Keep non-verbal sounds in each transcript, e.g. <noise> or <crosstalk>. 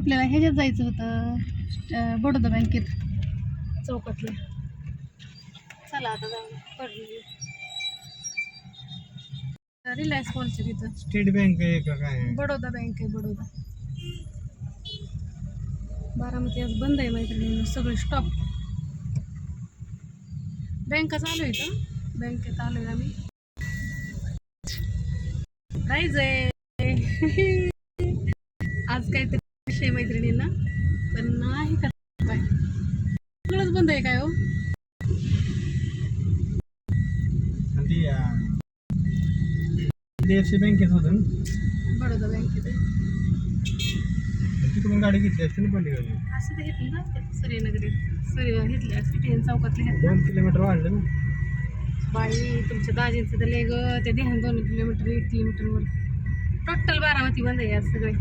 आपल्याला ह्याच्यात जायचं होतं बडोदा बँकेत. चौकातल्या चला आता जाऊ. पडली. रिलायन्स मॉलच्या तिथं. स्टेट बँक आहे का काय बडोदा बँक आहे बडोदा. बारामती आज बंद आहे मैत्रिणींनो सगळे स्टॉप बँका चालू आहे का? बँकेत आलोय आम्ही. जायचंय <laughs> आज काहीतरी विषय आहे मैत्रिणींना. पण नाही का? सगळंच बंद आहे काय हो? एच डी बँकेत होतं बडोदा बँकेत. तिकडून गाडी घेतली असते ना पलीकडे असं ते घेतलं ना ते सूर्यनगरी. सूर्य घेतले सिटी चौकातले घेतले दोन किलोमीटर वाढलं ना. बाई तुमच्या दाजींचं तर लय ग ते देहान दोन किलोमीटर एक किलोमीटरवर. टोटल बारामती बंद आहे आज सगळे.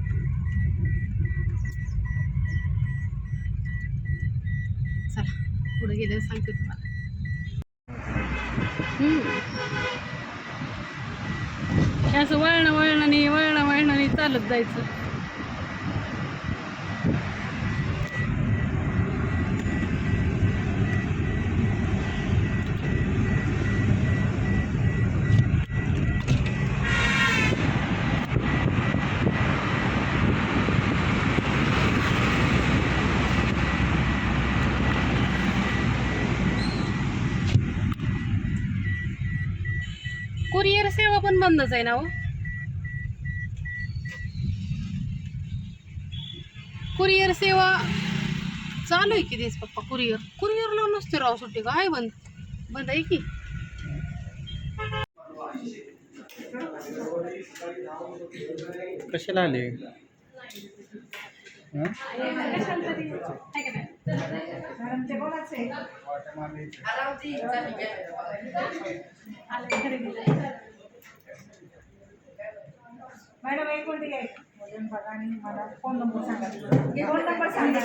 चला पुढे गेल्यावर सांगते तुम्हाला हम्म. असं वळणं वळणाने वळणं वळणाने चालत जायचं पण बंदच आहे ना हो. कुरिअर सेवा चालू आहे की देस पप्पा कुरिअर? कुरिअरला नसते राव सुट्टी काय बंद? बंद आहे की? कशाला आले? मॅडम एक मिनिट घ्या. वजन बघा आणि मला फोन नंबर सांगा. फोन नंबर सांगा.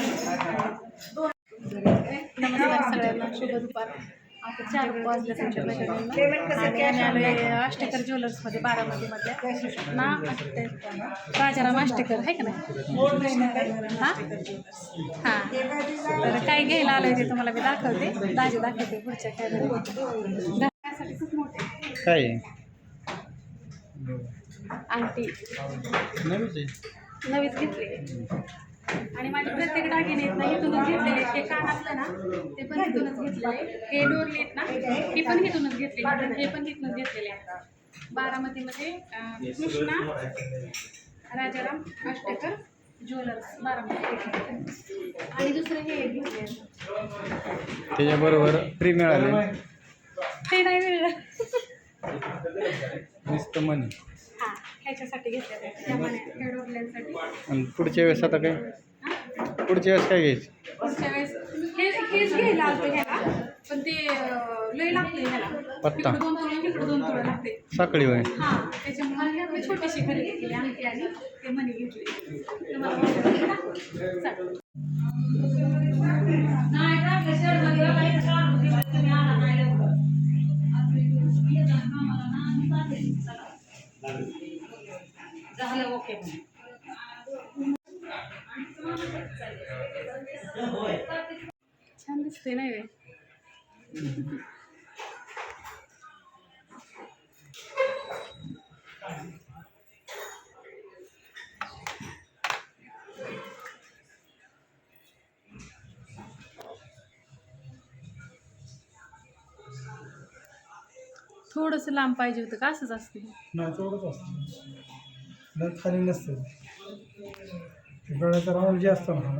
नमस्कार सगळ्यांना. शुभ दुपार. आता चार तुमच्या ज्वेलर्समध्ये बारामतीमधल्या ना अष्टे राजाराम अष्टेकर आहे का नाही? हां? हां. तर काय घ्यायला आलोय ते तुम्हाला मी दाखवते. दाजी दाखवते पुढच्या काय घरासाठी खूप मोठे काय? अंगठी नवीच घेतली. आणि माझे प्रत्येक दागिने आहेत ना इथूनच घेतलेले आहेत. हे कान असलं ना ते पण इथूनच घेतलेले हे डोरले आहेत ना हे पण इथूनच घेतलेले. हे पण इथूनच घेतलेले आहेत. बारामतीमध्ये कृष्णा राजाराम अष्टेकर ज्वेलर्स बारामती. आणि दुसरे हे एक घेतले. त्याच्याबरोबर फ्री मिळाले. ते नाही मिळलं. मनी ह्याच्यासाठी आणि पुढच्या वेळेस आता काय? पुढच्या वेळेस काय घ्यायचं? पुढच्या वेळेस हे हेच घ्यायला आलतो ह्याला. पण ते अं, लय लागते ह्याला. पत्ता. इकडं दोन दोन लागते साखळी हा त्याच्यामुळे मी छोटीशी खरेदी केली अंगठी आणि ते मनी घेतली. तुम्हाला मोबाईलमध्ये दाखवते. चालेल. छान दिसते नाही रे. थोडंसं लांब पाहिजे होतं का असंच असते नाही थोडंच असतं नाही खाली नसतं. गळ्याचा राऊंड जे असतो ना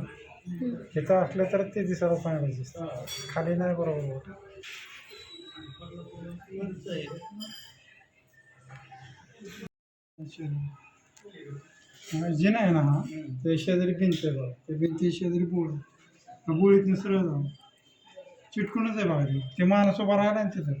तिथं असलं तर ते दिसायला चांगलं दिसतं. खाली नाही बरोबर. जे नाही ना हा ते शेजारी भिंत आहे बघा. ते भिंती शेजारी बोळ आहे. सरळ जाऊ चिटकूनच आहे बघा ते. ते माणूस उभा राहिला ना तिथं.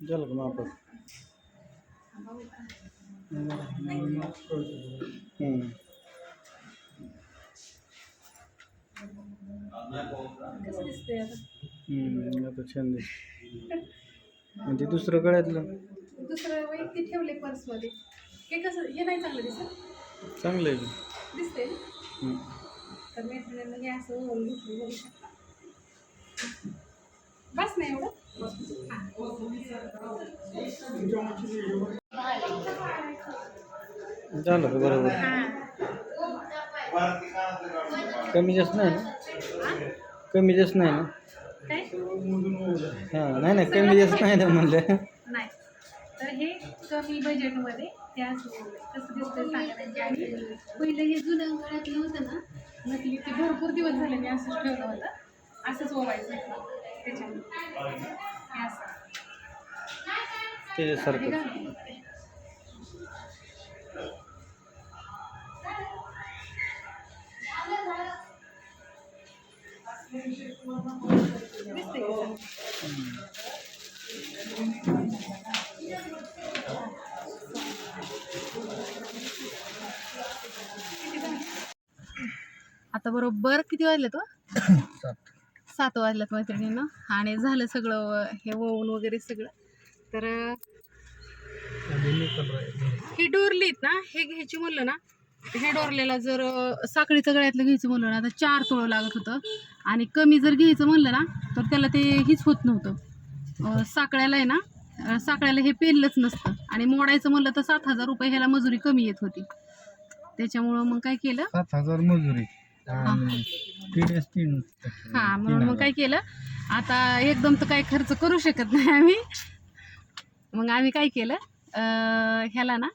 जल घुमा पर हम्म कसं दिसतंय आता? हम्म, आता छान दिसत म्हणजे दुसरं गळ्यातलं? दुसरं वैयक्तिक ठेवले पर्समध्ये. हे कसं हे नाही चांगलं दिसत? चांगलं आहे. की. दिसतंय? ना? हम्म. तर मैत्रिणींना हे असं ओळून घेतलं बघू शकता बस नाही एवढं. झालं का बरोबर? कमी जास्त नाही ना? कमी जास्त नाही ना? काय? हां नाही नाही कमी जास्त नाही ना म्हणलं. नाही. तर हे कमी बजेटमध्ये ते असं ओवलंय. कसं दिसतंय सांगा त्यांची आणि पहिलं हे जुनं गळ्यातलं होतं ना नकली ते भरपूर दिवस झाले मी असंच ठेवलं होतं. असंच ओवायचं हे असं. त्याच्यासारखं आता बरोबर किती वाजले तो सात. वाजल्यात मैत्रिणीनं. आणि झालं सगळं हे ओवून वगैरे सगळं. तर हे डोरलीत ना हे घ्यायची म्हणलं ना हे डोरलेला जर साखळीचं गळ्यातलं घ्यायचं म्हणलं ना तर चार तोळं लागत होतं. आणि कमी जर घ्यायचं म्हणलं ना तर त्याला ते हीच होत नव्हतं. साखळ्याला आहे ना साखळ्याला हे पेरलंच नसतं. आणि मोडायचं म्हणलं तर सात हजार रुपये ह्याला मजुरी कमी येत होती. त्याच्यामुळं मग काय केलं? सात हजार मजुरी. हा. म्हणून मग काय केलं? आता एकदम तर काही खर्च करू शकत नाही आम्ही. मग आम्ही काय केलं? ह्याला ना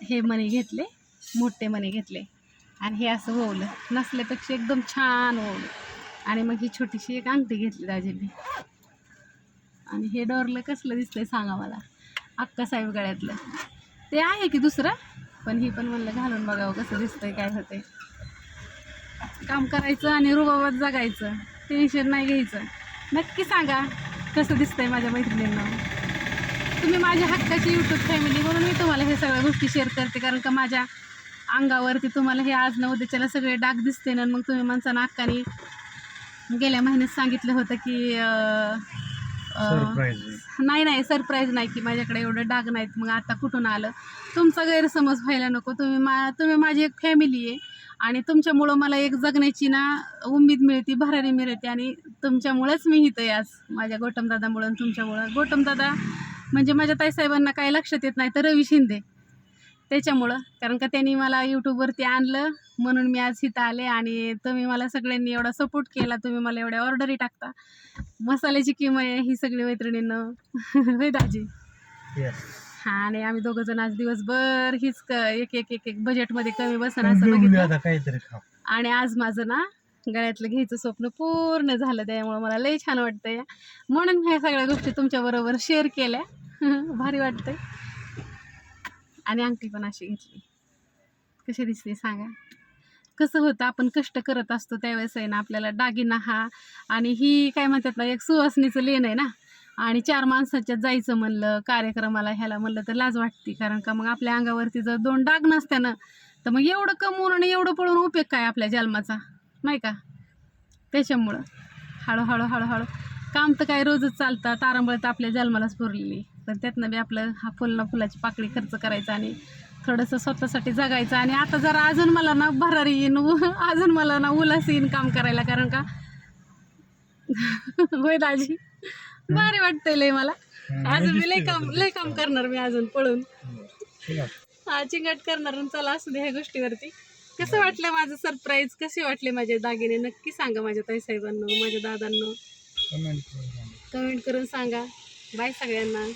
हे मणी घेतले. मोठे मणी घेतले. आणि हे असं ओवलं. नसल्यापेक्षा एकदम छान ओवलं. आणि मग ही छोटीशी एक अंगठी घेतली दाजींनी आणि हे डोरलं कसलं दिसतंय सांगा मला. अक्का साहेब गळ्यातलं. ते आहे की दुसरं? पण ही पण म्हणलं घालून बघावं कसं दिसतंय काय होतंय. काम करायचं आणि रुबाबात जगायचं. टेन्शन नाही घ्यायचं. नक्की सांगा कसं दिसतंय माझ्या मैत्रिणींना. तुम्ही माझ्या हक्काची यूट्यूब फॅमिली म्हणून मी तुम्हाला हे सगळ्या गोष्टी शेअर करते. कारण का माझ्या अंगावरती तुम्हाला हे आज न उद्याच्याला सगळे डाग दिसते ना मग तुम्ही माणसानं हक्काने गेल्या महिन्यात सांगितलं होतं की नाही नाही सरप्राईज नाही की माझ्याकडे एवढं डाग नाहीत मग आता कुठून आलं? तुमचा गैरसमज व्हायला नको. तुम्ही मा तुम्ही माझी एक फॅमिली आहे आणि तुमच्यामुळं मला एक जगण्याची ना उमेद मिळते भरारी मिळते आणि तुमच्यामुळेच मी इथं आहे आज. माझ्या गोटमदादामुळं तुमच्यामुळं. गोटमदादा म्हणजे माझ्या ताईसाहेबांना काही लक्षात येत नाही तर रवी शिंदे. त्याच्यामुळं. कारण का त्यांनी मला यूट्यूबवरती आणलं म्हणून मी आज इथं आले आणि तुम्ही मला सगळ्यांनी एवढा सपोर्ट केला तुम्ही मला एवढ्या ऑर्डरी टाकता. मसाल्याची किंमत आहे ही सगळी मैत्रिणींनं. <laughs> होय दाजी? हा आणि आम्ही दोघं जण आज दिवसभर हीच क एक एक एक एक बजेटमध्ये कमी बसन असं बघितलं. काहीतरी खाऊ. आणि आज माझं ना गळ्यातलं घ्यायचं स्वप्न पूर्ण झालं. त्यामुळे मला लई छान वाटतंय. म्हणून ह्या सगळ्या गोष्टी तुमच्याबरोबर शेअर केल्या. <laughs> भारी वाटतंय. आणि अंगठी पण अशी घेतली. कशी दिसते सांगा? कसं होतं आपण कष्ट करत असतो त्यावेळेस आहे ना आपल्याला दागिना हा आणि ही काय म्हणतात ना एक सुवासनीचं लेण आहे ना. आणि चार माणसाच्यात जायचं म्हणलं कार्यक्रमाला ह्याला म्हणलं तर लाज वाटते. कारण का मग आपल्या अंगावरती जर दोन डाग नसत्यानं तर मग एवढं कमवून आणि एवढं पळून उपयोग काय आपल्या जन्माचा? नाही का? त्याच्यामुळं. हळूहळू हळूहळू. काम तर काय रोजच चालतं तारांबळ तर आपल्या जन्मालाच पुरलेली. पण त्यातनं बी आपलं हा फुल ना फुलाची पाकळी खर्च करायचा आणि थोडंसं स्वतःसाठी जगायचं. आणि आता जरा अजून मला ना भरारी येईन अजून मला ना उलास येईन काम करायला कारण का? <laughs> होय दाजी? भारी वाटतंय लय मला. अजून मी लय काम लय काम करणार मी अजून पळून. हा चिंगाट करणार चला असू दे ह्या गोष्टीवरती. कसं वाटलं माझं सरप्राईज कसे वाटले माझे दागिने? नक्की सांगा माझ्या ताईसाहेबांना माझ्या दादांना. कमेंट करून सांगा. बाय सगळ्यांना.